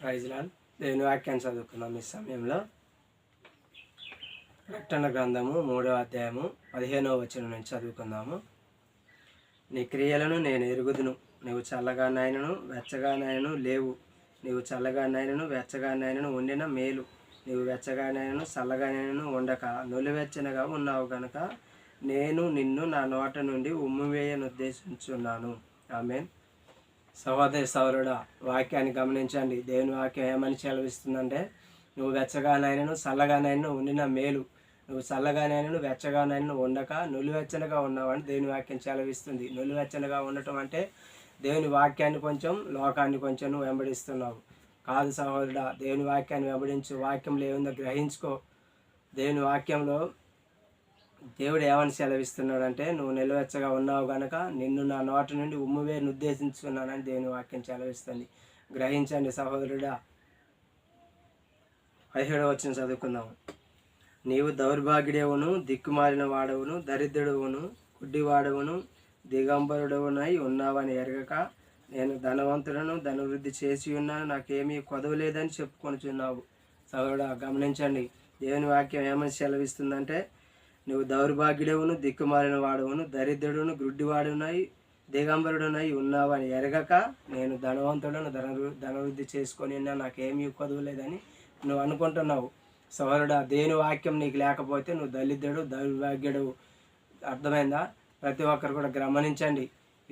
ప్రైజ్లాల్. దేవుని వాక్యాన్ని చదువుకున్నాం ఈ సమయంలో ప్రకటన గ్రంథము మూడవ అధ్యాయము పదిహేనవ వచనం నుంచి చదువుకుందాము. నీ క్రియలను నేను ఎరుగుదును. నీవు చల్లగానైనను వెచ్చగానైనను లేవు. నీవు చల్లగానైనను వెచ్చగానైనను ఉండిన మేలు. నీవు వెచ్చగానైనను చల్లగానైనను ఉండక. నులివెచ్చనగా ఉన్నావు కనుక నేను నిన్ను నా నోట నుండి ఉమ్మివేయను ఉద్దేశించున్నాను. ఆమెన్. సహోదరి సౌరుడా వాక్యాన్ని గమనించండి. దేవుని వాక్యం ఏమని చెలవిస్తుందంటే నువ్వు వెచ్చగానైనను చల్లగానైనా ఉండిన మేలు. నువ్వు చల్లగానైనను వెచ్చగానైనా ఉండక నులివెచ్చనగా ఉన్నావని దేవుని వాక్యం చెలవిస్తుంది నులివెచ్చనగా ఉండటం అంటే దేవుని వాక్యాన్ని కొంచెం లోకాన్ని కొంచెం నువ్వు వెంబడిస్తున్నావు. కాదు సహోదరుడా దేవుని వాక్యాన్ని వెంబడించు. వాక్యంలో ఏముందో గ్రహించుకో. దేవుని వాక్యంలో దేవుడు ఏమని సెలవిస్తున్నాడంటే నువ్వు నిలవెచ్చగా ఉన్నావు గనక నిన్ను నా నోటి నుండి ఉమ్మువేని ఉద్దేశించుకున్నానని దేవుని వాక్యం సెలవిస్తుంది. గ్రహించండి సహోదరుడా పదిహేడవ వచ్చిన చదువుకుందాము నీవు దౌర్భాగ్యుడేవును దిక్కుమాలిన వాడవును దరిద్రుడవును గుడ్డివాడవును దిగంబరుడవునై ఉన్నావని ఎరగక నేను ధనవంతులను ధనవృద్ధి చేసి ఉన్నాను నాకేమీ కొదవలేదని చెప్పుకొనుచున్నావు. సోదరుడా గమనించండి దేవుని వాక్యం ఏమని సెలవిస్తుందంటే నువ్వు దౌర్భాగ్యుడవును దిక్కుమాలిన వాడవును దరిద్రుడును గ్రుడ్డివాడునై దిగంబరుడునై ఉన్నావని ఎరగక నేను ధనవంతుడను ధన ధనవృద్ధి చేసుకొని నాకేమీ కొదవలేదని నువ్వు అనుకుంటున్నావు. సోదరుడా దేని వాక్యం నీకు లేకపోతే నువ్వు దళితుడు దౌర్భాగ్యుడు. అర్థమైందా? ప్రతి ఒక్కరు కూడా గమనించండి.